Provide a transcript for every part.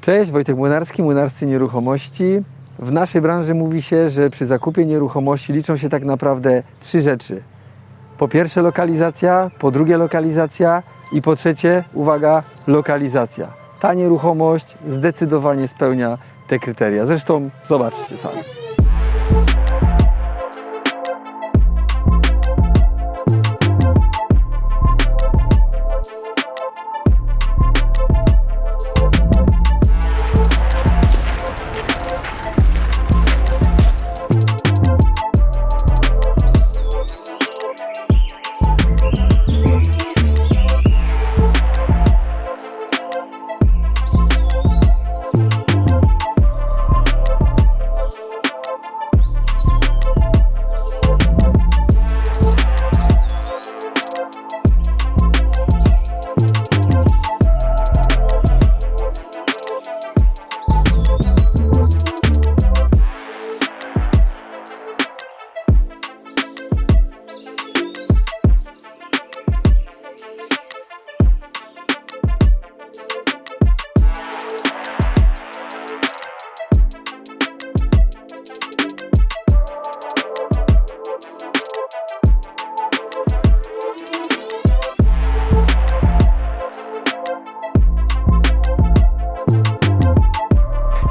Cześć, Wojtek Młynarski, Młynarscy Nieruchomości. W naszej branży mówi się, że przy zakupie nieruchomości liczą się tak naprawdę trzy rzeczy. Po pierwsze lokalizacja, po drugie lokalizacja i po trzecie, uwaga, lokalizacja. Ta nieruchomość zdecydowanie spełnia te kryteria. Zresztą zobaczcie sami.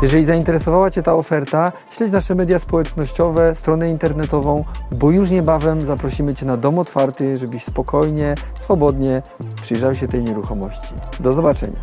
Jeżeli zainteresowała Cię ta oferta, śledź nasze media społecznościowe, stronę internetową, bo już niebawem zaprosimy Cię na dom otwarty, żebyś spokojnie, swobodnie przyjrzał się tej nieruchomości. Do zobaczenia.